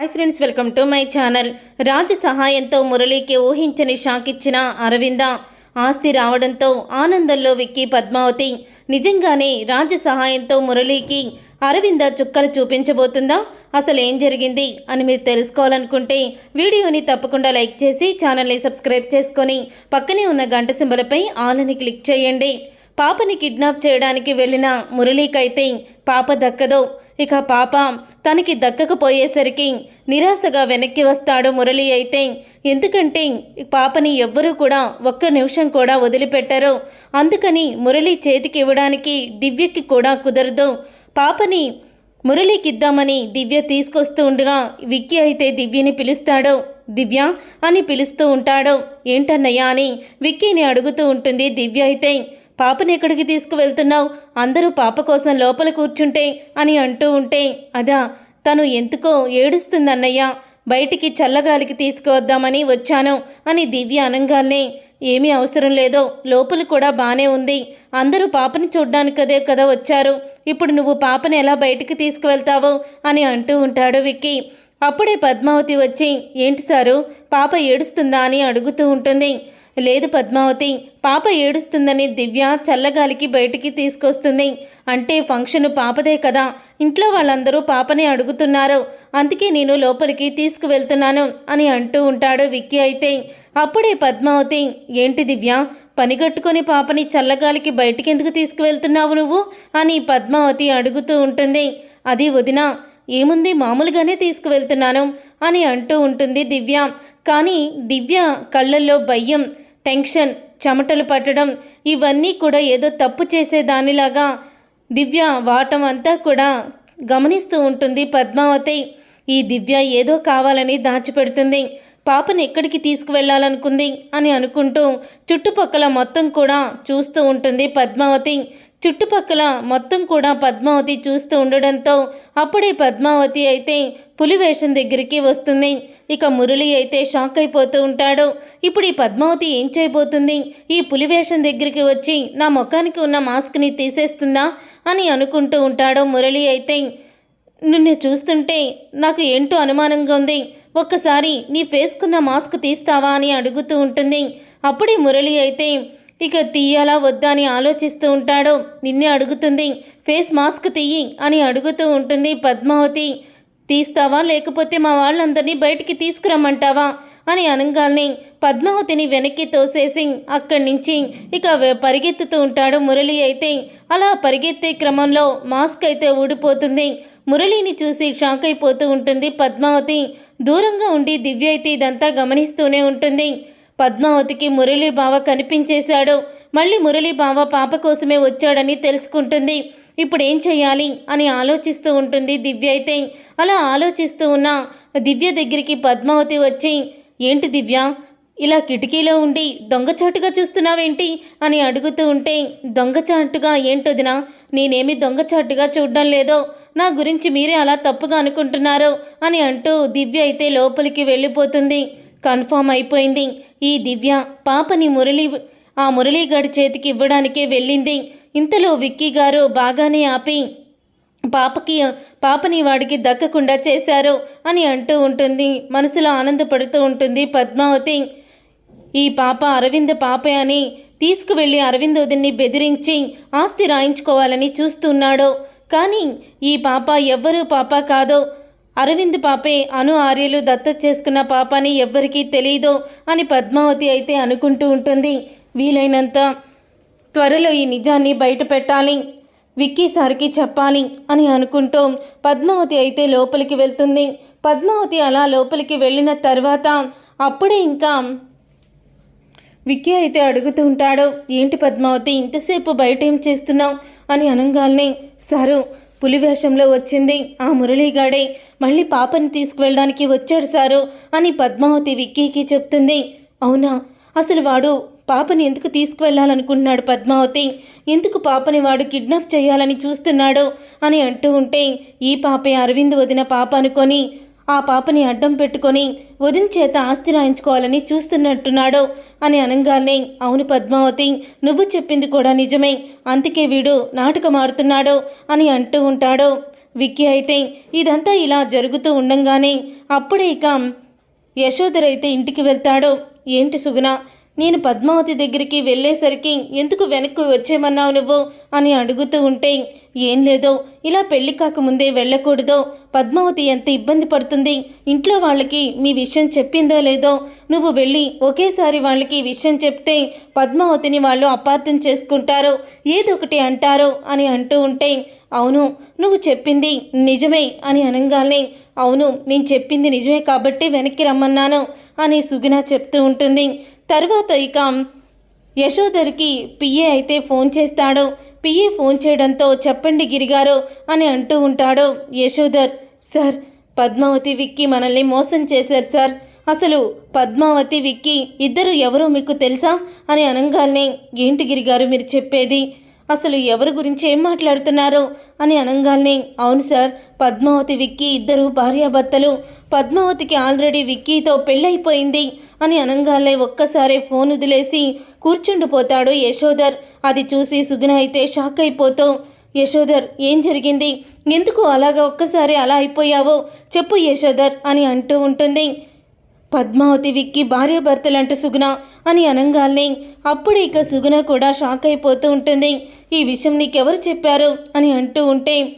Hi friends welcome to my channel Raju సహాయంతో మురళీకి ఊహించని షాక్ ఇచ్చిన అరవింద. ఆస్తి రావడంతో ఆనందంలో విక్కి పద్మావతి. నిజంగానే రాజు సహాయంతో మురళీకి అరవింద చుక్కలు చూపించబోతుందా? అసలు ఏం జరిగింది అని మీరు తెలుసుకోవాలనుకుంటే వీడియోని తప్పకుండా లైక్ చేసి ఛానల్ని సబ్స్క్రైబ్ చేసుకొని పక్కనే ఉన్న గంట సింబలపై ఆల్ అని క్లిక్ చేయండి. పాపని కిడ్నాప్ చేయడానికి వెళ్ళిన మురళీకైతే పాప దక్కదో. ఇక పాప తనకి దక్కకపోయేసరికి నిరాశగా వెనక్కి వస్తాడు మురళి అయితే. ఎందుకంటే పాపని ఎవ్వరూ కూడా ఒక్క నిమిషం కూడా వదిలిపెట్టరు. అందుకని మురళి చేతికి ఇవ్వడానికి దివ్యకి కూడా కుదరదు. పాపని మురళికి ఇద్దామని దివ్య తీసుకొస్తూ ఉండగా విక్కీ అయితే దివ్యని పిలుస్తాడు. దివ్య అని పిలుస్తూ ఉంటాడు. ఏంటన్నయ్యా అని విక్కీని అడుగుతూ ఉంటుంది దివ్య అయితే. పాపని ఎక్కడికి తీసుకువెళ్తున్నావు? అందరూ పాప కోసం లోపల కూర్చుంటే అని అంటూ ఉంటే అదా తను ఎందుకో ఏడుస్తుందన్నయ్య. బయటికి చల్లగాలికి తీసుకువద్దామని వచ్చాను అని దివ్య అనంగానే ఏమీ అవసరం లేదో లోపల కూడా బానే ఉంది. అందరూ పాపని చూడ్డానికదే కదా వచ్చారు. ఇప్పుడు నువ్వు పాపని ఎలా బయటికి తీసుకువెళ్తావు? అని అంటూ ఉంటాడు విక్కీ. అప్పుడే పద్మావతి వచ్చి ఏంటి సారు పాప ఏడుస్తుందా అని అడుగుతూ ఉంటుంది. లేదు పద్మావతి పాప ఏడుస్తుందని దివ్య చల్లగాలికి బయటికి తీసుకొస్తుంది. అంటే ఫంక్షన్ పాపదే కదా ఇంట్లో వాళ్ళందరూ పాపని అడుగుతున్నారు. అందుకే నేను లోపలికి తీసుకువెళ్తున్నాను అని అంటూ ఉంటాడు విక్కీ అయితే. అప్పుడే పద్మావతి ఏంటి దివ్య పనిగట్టుకొని పాపని చల్లగాలికి బయటికి ఎందుకు తీసుకువెళ్తున్నావు నువ్వు? అని పద్మావతి అడుగుతూ ఉంటుంది. అది వదిన ఏముంది మామూలుగానే తీసుకువెళ్తున్నాను అని అంటూ ఉంటుంది దివ్య. కానీ దివ్య కళ్ళల్లో భయం టెన్షన్ చెమటలు పట్టడం ఇవన్నీ కూడా ఏదో తప్పు చేసేదానిలాగా దివ్య వాటం అంతా కూడా గమనిస్తూ ఉంటుంది పద్మావతి. ఈ దివ్య ఏదో కావాలని దాచిపెడుతుంది. పాపను ఎక్కడికి తీసుకువెళ్ళాలనుకుంది అని అనుకుంటూ చుట్టుపక్కల మొత్తం కూడా చూస్తూ ఉంటుంది పద్మావతి. చుట్టుపక్కల మొత్తం కూడా పద్మావతి చూస్తూ ఉండడంతో అప్పుడే పద్మావతి అయితే పులివేషం దగ్గరికి వస్తుంది. ఇక మురళి అయితే షాక్ అయిపోతూ ఉంటాడు. ఇప్పుడు ఈ పద్మావతి ఏం చేయబోతుంది? ఈ పులివేషం దగ్గరికి వచ్చి నా ముఖానికి ఉన్న మాస్క్ని తీసేస్తుందా? అని అనుకుంటూ ఉంటాడు మురళి అయితే. నిన్ను చూస్తుంటే నాకు ఏంటో అనుమానంగా ఉంది. ఒక్కసారి నీ ఫేస్కున్న మాస్క్ తీస్తావా అని అడుగుతూ ఉంటుంది. అప్పుడే మురళి అయితే ఇక తీయాలా వద్దా అని ఆలోచిస్తూ ఉంటాడు. నిన్నే అడుగుతుంది ఫేస్ మాస్క్ తీయి అని అడుగుతూ ఉంటుంది పద్మావతి. తీస్తావా? లేకపోతే మా వాళ్ళందరినీ బయటికి తీసుకురమ్మంటావా? అని అనగాల్ని పద్మావతిని వెనక్కి తోసేసి అక్కడి నుంచి ఇక పరిగెత్తుతూ ఉంటాడు మురళి అయితే. అలా పరిగెత్తే క్రమంలో మాస్క్ అయితే ఊడిపోతుంది. మురళిని చూసి షాక్ అయిపోతూ ఉంటుంది పద్మావతి. దూరంగా ఉండి దివ్య అయితే ఇదంతా గమనిస్తూనే ఉంటుంది. పద్మావతికి మురళీ బావ కనిపించేశాడు. మళ్ళీ మురళీ బావ పాప కోసమే వచ్చాడని తెలుసుకుంటుంది. ఇప్పుడు ఏం చేయాలి? అని ఆలోచిస్తూ ఉంటుంది దివ్య అయితే. అలా ఆలోచిస్తూ ఉన్న దివ్య దగ్గరికి పద్మావతి వచ్చి ఏంటి దివ్య? ఇలా కిటికీలో ఉండి దొంగచాటుగా చూస్తున్నావేంటి? అని అడుగుతూ ఉంటే దొంగచాటుగా ఏంటొదినా నేనేమి దొంగచాటుగా చూడడం లేదో? నా గురించి మీరే అలా తప్పుగా అనుకుంటున్నారు? అని అంటూ దివ్య అయితే లోపలికి వెళ్ళిపోతుంది. కన్ఫామ్ అయిపోయింది. ఈ దివ్య పాపని మురళి ఆ మురళీగాడి చేతికి ఇవ్వడానికే వెళ్ళింది. ఇంతలో విక్కీ గారు బాగానే ఆపి పాపకి పాపని వాడికి దక్కకుండా చేశారు అని అంటూ ఉంటుంది. మనసులో ఆనందపడుతూ ఉంటుంది పద్మావతి. ఈ పాప అరవింద్ పాపే అని తీసుకువెళ్ళి అరవిందోదిని బెదిరించి ఆస్తి రాయించుకోవాలని చూస్తున్నాడు. కానీ ఈ పాప ఎవ్వరూ పాప కాదో. అరవింద్ పాపే అను ఆర్యలు దత్తత చేసుకున్న పాప అని ఎవ్వరికీ తెలియదు అని పద్మావతి అయితే అనుకుంటూ ఉంటుంది. వీలైనంత త్వరలో ఈ నిజాన్ని బయట పెట్టాలి విక్కీ సార్కి చెప్పాలి అని అనుకుంటూ పద్మావతి అయితే లోపలికి వెళ్తుంది. పద్మావతి అలా లోపలికి వెళ్ళిన తర్వాత అప్పుడే ఇంకా విక్కీ అయితే అడుగుతూ ఉంటాడు ఏంటి పద్మావతి ఇంతసేపు బయట ఏం చేస్తున్నావు? అని అనగానే సరు పులి వేషంలో వచ్చింది. ఆ మురళీగాడే మళ్ళీ పాపని తీసుకువెళ్ళడానికి వచ్చాడు సారు అని పద్మావతి విక్కీకి చెప్తుంది. అవునా? అసలు వాడు పాపని ఎందుకు తీసుకువెళ్ళాలనుకుంటున్నాడు పద్మావతి? ఎందుకు పాపని వాడు కిడ్నాప్ చేయాలని చూస్తున్నాడు? అని అంటూ ఉంటే ఈ పాపే అరవింద్ వదిన పాప అనుకొని ఆ పాపని అడ్డం పెట్టుకొని వదిన చేత ఆస్తి రాయించుకోవాలని చూస్తున్నట్టున్నాడు అని అనగానే అవును పద్మావతి నువ్వు చెప్పింది కూడా నిజమే. అందుకే వీడు నాటకం ఆడుతున్నాడు అని అంటూ ఉంటాడు. విక్కీ అయితే ఇదంతా ఇలా జరుగుతూ ఉండంగానే అప్పుడే ఇక యశోధరైతే ఇంటికి వెళ్తాడు. ఏంటి సుగుణ నేను పద్మావతి దగ్గరికి వెళ్ళేసరికి ఎందుకు వెనక్కి వచ్చేమన్నావు నువ్వు? అని అడుగుతూ ఉంటే ఏం లేదో. ఇలా పెళ్ళి కాకముందే వెళ్ళకూడదో. పద్మావతి ఎంత ఇబ్బంది పడుతుంది? ఇంట్లో వాళ్ళకి మీ విషయం చెప్పిందో లేదో? నువ్వు వెళ్ళి ఒకేసారి వాళ్ళకి ఈ విషయం చెప్తే పద్మావతిని వాళ్ళు అపార్థం చేసుకుంటారు. ఏదొకటి అంటారు అని అంటూ ఉంటే అవును నువ్వు చెప్పింది నిజమే అని అనగానే అవును నేను చెప్పింది నిజమే కాబట్టి వెనక్కి రమ్మన్నాను అని సుగుణ చెప్తూ ఉంటుంది. తర్వాత ఇక యశోధర్కి పిఏ అయితే ఫోన్ చేస్తాడు. పిఏ ఫోన్ చేయడంతో చెప్పండి గిరిగారు అని అంటూ ఉంటాడు యశోధర్. సార్ పద్మావతి విక్కి మనల్ని మోసం చేశారు సార్. అసలు పద్మావతి విక్కి ఇద్దరు ఎవరో మీకు తెలుసా? అని అనంగాల్ని ఏంటి గిరిగారు మీరు చెప్పేది? అసలు ఎవరి గురించి ఏం మాట్లాడుతున్నారు? అని అనగానే అవును సార్ పద్మావతి విక్కీ ఇద్దరు భార్యాభర్తలు. పద్మావతికి ఆల్రెడీ విక్కీతో పెళ్ళైపోయింది అని అనగానే ఒక్కసారే ఫోన్ వదిలేసి కూర్చుండిపోతాడు యశోధర్. అది చూసి సుగుణ అయితే షాక్ అయిపోతూ యశోధర్ ఏం జరిగింది? ఎందుకు అలాగా ఒక్కసారి అలా అయిపోయావో? చెప్పు యశోధర్ అని అంటూ ఉంటుంది. పద్మావతి విక్కి భార్యాభర్తలంటూ సుగుణ అని అనంగానే అప్పుడే ఇక సుగుణ కూడా షాక్ అయిపోతూ ఉంటుంది. ఈ విషయం నీకెవరు చెప్పారు? అని అంటూ ఉంటే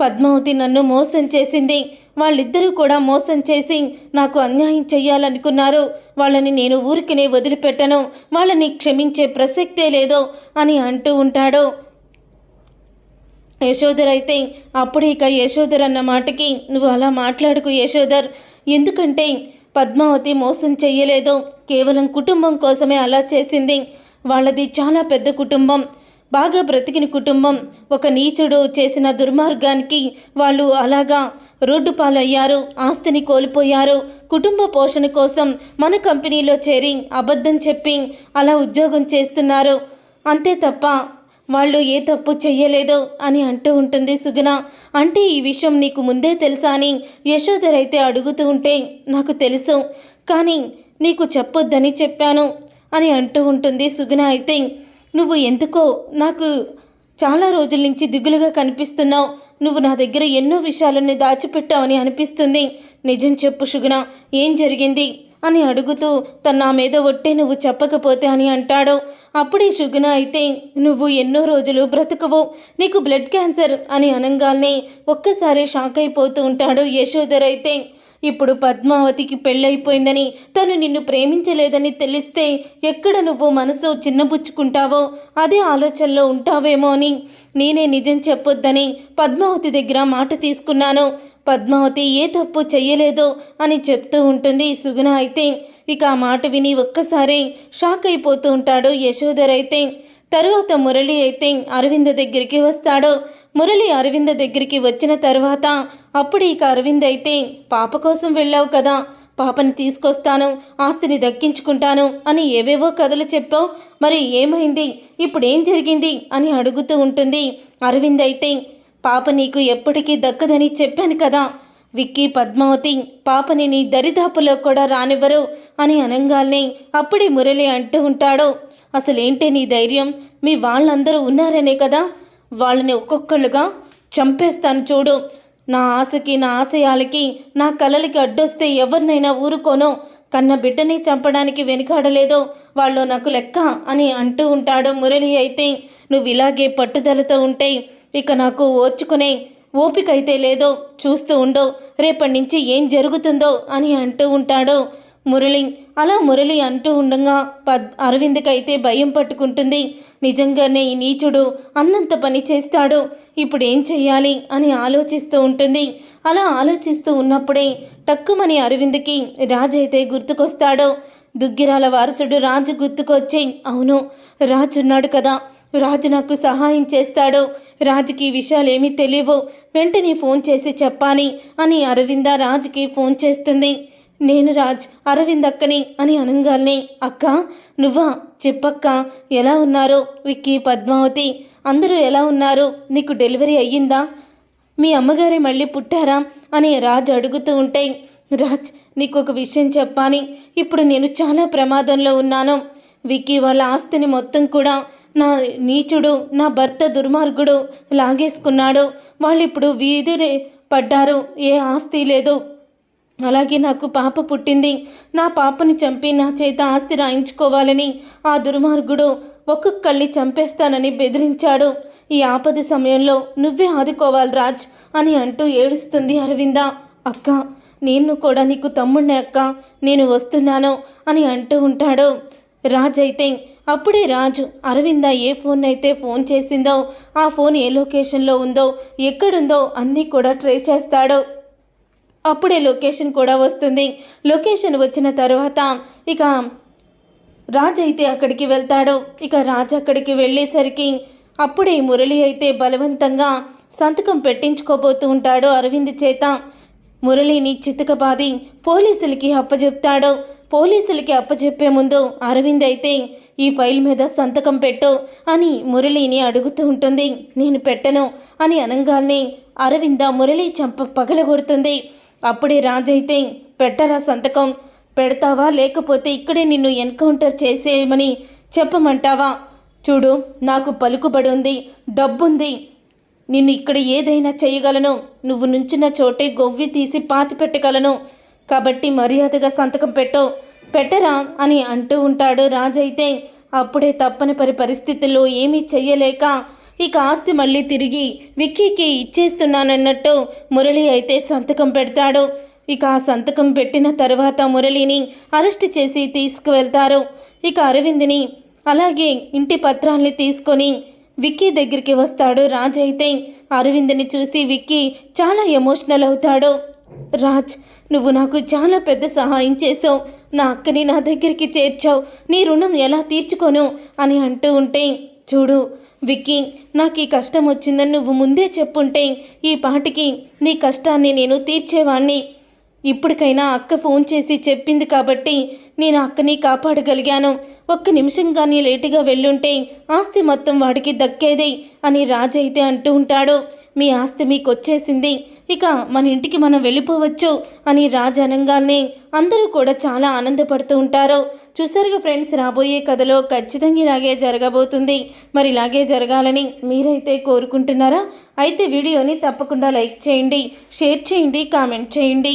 పద్మావతి నన్ను మోసం చేసింది. వాళ్ళిద్దరూ కూడా మోసం చేసి నాకు అన్యాయం చెయ్యాలనుకున్నారు. వాళ్ళని నేను ఊరికినే వదిలిపెట్టను. వాళ్ళని క్షమించే ప్రసక్తే లేదో అని అంటూ ఉంటాడు. యశోధర్ అయితే అప్పుడు ఇక యశోధర్ అన్న మాటకి నువ్వు అలా మాట్లాడుకు యశోధర్. ఎందుకంటే పద్మావతి మోసం చెయ్యలేదు. కేవలం కుటుంబం కోసమే అలా చేసింది. వాళ్ళది చాలా పెద్ద కుటుంబం. బాగా బ్రతికిన కుటుంబం. ఒక నీచుడు చేసిన దుర్మార్గానికి వాళ్ళు అలాగా రోడ్డు పాలయ్యారు. ఆస్తిని కోల్పోయారు. కుటుంబ పోషణ కోసం మన కంపెనీలో చేరి అబద్ధం చెప్పి అలా ఉద్యోగం చేస్తున్నారు. అంతే తప్ప వాళ్ళు ఏ తప్పు చెయ్యలేదు అని అంటూ ఉంటుంది సుగుణ. అంటే ఈ విషయం నీకు ముందే తెలుసా అని యశోధర్ అయితే అడుగుతూ ఉంటే నాకు తెలుసు. కానీ నీకు చెప్పొద్దని చెప్పాను అని అంటూ ఉంటుంది సుగుణ అయితే. నువ్వు ఎందుకో నాకు చాలా రోజుల నుంచి దిగులుగా కనిపిస్తున్నావు. నువ్వు నా దగ్గర ఎన్నో విషయాలను దాచిపెట్టావని అనిపిస్తుంది. నిజం చెప్పు సుగుణ ఏం జరిగింది? అని అడుగుతూ తన నా మీద ఒట్టే నువ్వు చెప్పకపోతే అని అంటాడు. అప్పుడే సుగుణ అయితే నువ్వు ఎన్నో రోజులు బ్రతకవు. నీకు బ్లడ్ క్యాన్సర్ అని అనగానే ఒక్కసారి షాక్ అయిపోతూ ఉంటాడు యశోధర్ అయితే. ఇప్పుడు పద్మావతికి పెళ్ళైపోయిందని తను నిన్ను ప్రేమించలేదని తెలిస్తే ఎక్కడ నువ్వు మనసు చిన్నబుచ్చుకుంటావో అదే ఆలోచనలో ఉంటావేమో అని నేనే నిజం చెప్పొద్దని పద్మావతి దగ్గర మాట తీసుకున్నాను. పద్మావతి ఏ తప్పు చెయ్యలేదు అని చెప్తూ ఉంటుంది సుగుణ అయితే. ఇక ఆ మాట విని ఒక్కసారి షాక్ అయిపోతూ ఉంటాడు యశోధర్ అయితే. తరువాత మురళి అయితే అరవింద దగ్గరికి వస్తాడు. మురళి అరవింద దగ్గరికి వచ్చిన తర్వాత అప్పుడు ఇక అరవింద్ అయితే పాప కోసం వెళ్ళావు కదా పాపని తీసుకొస్తాను ఆస్తిని దక్కించుకుంటాను అని ఏవేవో కథలు చెప్పావు. మరి ఏమైంది? ఇప్పుడేం జరిగింది? అని అడుగుతూ ఉంటుంది అరవింద్ అయితే పాప నీకు ఎప్పటికీ దక్కదని చెప్పాను కదా. విక్కీ పద్మావతి పాపని నీ దరిదాపులో కూడా రానివ్వరు అని అనంగాల్ని అప్పుడే మురళి అంటూ ఉంటాడు. అసలేంటి నీ ధైర్యం? మీ వాళ్ళందరూ ఉన్నారనే కదా. వాళ్ళని ఒక్కొక్కళ్ళుగా చంపేస్తాను చూడు. నా ఆశకి నా ఆశయాలకి నా కలలకి అడ్డొస్తే ఎవరినైనా ఊరుకోను. కన్న బిడ్డని చంపడానికి వెనుకాడలేదో. వాళ్ళు నాకు లెక్క అని అంటూ ఉంటాడు మురళి అయితే. నువ్వు ఇలాగే పట్టుదలతో ఉంటే ఇక నాకు ఓర్చుకునే ఓపిక అయితే లేదో చూస్తూ ఉండో. రేపటి నుంచి ఏం జరుగుతుందో అని అంటూ ఉంటాడు. మురళి అలా మురళి అంటూ ఉండగా పద్ అరవింద్కైతే భయం పట్టుకుంటుంది. నిజంగానే ఈ నీచుడు అన్నంత పని చేస్తాడు. ఇప్పుడు ఏం చేయాలి అని ఆలోచిస్తూ ఉంటుంది. అలా ఆలోచిస్తూ ఉన్నప్పుడే టక్కుమని అరవింద్కి రాజు అయితే గుర్తుకొస్తాడు. దుగ్గిరాల వారసుడు రాజు గుర్తుకొచ్చి అవును రాజు ఉన్నాడు కదా. రాజు నాకు సహాయం చేస్తాడు. రాజుకి విషయాలు ఏమీ తెలియవు. వెంటనే ఫోన్ చేసి చెప్పాలి అని అరవింద రాజుకి ఫోన్ చేస్తుంది. నేను రాజ్ అరవింద్ అక్కని అని అనంగాల్ని అక్క నువ్వా? చెప్పక్క. ఎలా ఉన్నారు? విక్కీ పద్మావతి? అందరూ ఎలా ఉన్నారు? నీకు డెలివరీ అయ్యిందా? మీ అమ్మగారే మళ్ళీ పుట్టారా? అని రాజ్ అడుగుతూ ఉంటే రాజ్ నీకు ఒక విషయం చెప్పాలి. ఇప్పుడు నేను చాలా ప్రమాదంలో ఉన్నాను. విక్కీ వాళ్ళ ఆస్తిని మొత్తం కూడా నా నీచుడు నా భర్త దుర్మార్గుడు లాగేసుకున్నాడు. వాళ్ళు ఇప్పుడు వీధి పడ్డారు. ఏ ఆస్తి లేదు. అలాగే నాకు పాప పుట్టింది. నా పాపని చంపి నా చేత ఆస్తి రాయించుకోవాలని ఆ దుర్మార్గుడు ఒక్కొక్కళ్ళని చంపేస్తానని బెదిరించాడు. ఈ ఆపద సమయంలో నువ్వే ఆదుకోవాలి రాజ్ అని అంటూ ఏడుస్తుంది అరవింద. అక్క నేను కూడా నీకు తమ్ముడిని అక్క. నేను వస్తున్నాను అని అంటూ ఉంటాడు. రాజ్ అయితే అప్పుడే రాజు అరవింద ఏ ఫోన్ అయితే ఫోన్ చేసిందో ఆ ఫోన్ ఏ లొకేషన్లో ఉందో ఎక్కడుందో అన్నీ కూడా ట్రై చేస్తాడు. అప్పుడే లొకేషన్ కూడా వస్తుంది. లొకేషన్ వచ్చిన తర్వాత ఇక రాజ్ అయితే అక్కడికి వెళ్తాడు. ఇక రాజ్ అక్కడికి వెళ్ళేసరికి అప్పుడే మురళి అయితే బలవంతంగా సంతకం పెట్టించుకోబోతూ ఉంటాడు అరవింద్ చేత. మురళిని చితకబాది పోలీసులకి అప్పచెప్తాడు పోలీసులకి అప్పచెప్పే ముందు అరవింద్ అయితే ఈ ఫైల్ మీద సంతకం పెట్టు అని మురళిని అడుగుతూ ఉంటుంది. నేను పెట్టను అని అనంగాల్ని అరవింద మురళి చంప పగలగొడుతుంది. అప్పుడే రాజైతే పెట్టరా సంతకం. పెడతావా? లేకపోతే ఇక్కడే నిన్ను ఎన్కౌంటర్ చేసేయమని చెప్పమంటావా? చూడు నాకు పలుకుబడి ఉంది డబ్బుంది. నిన్ను ఇక్కడ ఏదైనా చేయగలను. నువ్వు నుంచిన చోటే గొవ్వి తీసి పాతి పెట్టగలను కాబట్టి మర్యాదగా సంతకం పెట్టు. పెట్టరా అని అంటూ ఉంటాడు రాజైతే. అప్పుడే తప్పనిపరి పరిస్థితుల్లో ఏమీ చెయ్యలేక ఇక ఆస్తి మళ్ళీ తిరిగి విక్కీకి ఇచ్చేస్తున్నానన్నట్టు మురళి అయితే సంతకం పెడతాడు. ఇక ఆ సంతకం పెట్టిన తర్వాత మురళిని అరెస్ట్ చేసి తీసుకువెళ్తారు. ఇక అరవింద్ని అలాగే ఇంటి పత్రాల్ని తీసుకొని విక్కీ దగ్గరికి వస్తాడు రాజ్ అయితే అరవింద్ని చూసి విక్కీ చాలా ఎమోషనల్ అవుతాడు. రాజ్ నువ్వు నాకు చాలా పెద్ద సహాయం చేసావు. నా అక్కని నా దగ్గరికి చేర్చావు. నీ రుణం ఎలా తీర్చుకోను? అని అంటూ ఉంటే చూడు విక్కీ నాకు ఈ కష్టం వచ్చిందని నువ్వు ముందే చెప్పుంటే ఈ పాటికి నీ కష్టాన్ని నేను తీర్చేవాణ్ణి. ఇప్పటికైనా అక్క ఫోన్ చేసి చెప్పింది కాబట్టి నేను అక్కని కాపాడగలిగాను. ఒక్క నిమిషం కానీ లేటుగా వెళ్ళుంటే ఆస్తి మొత్తం వాడికి దక్కేది అని రాజైతే అయితే అంటూ ఉంటాడు. మీ ఆస్తి మీకు వచ్చేసింది ఇక మన ఇంటికి మనం వెళ్ళిపోవచ్చు అని రాజు అనగానే అందరూ కూడా చాలా ఆనందపడుతూ ఉంటారు. చూసారుగా ఫ్రెండ్స్ రాబోయే కథలో ఖచ్చితంగా ఇలాగే జరగబోతుంది. మరి ఇలాగే జరగాలని మీరైతే కోరుకుంటున్నారా? అయితే వీడియోని తప్పకుండా లైక్ చేయండి షేర్ చేయండి కామెంట్ చేయండి.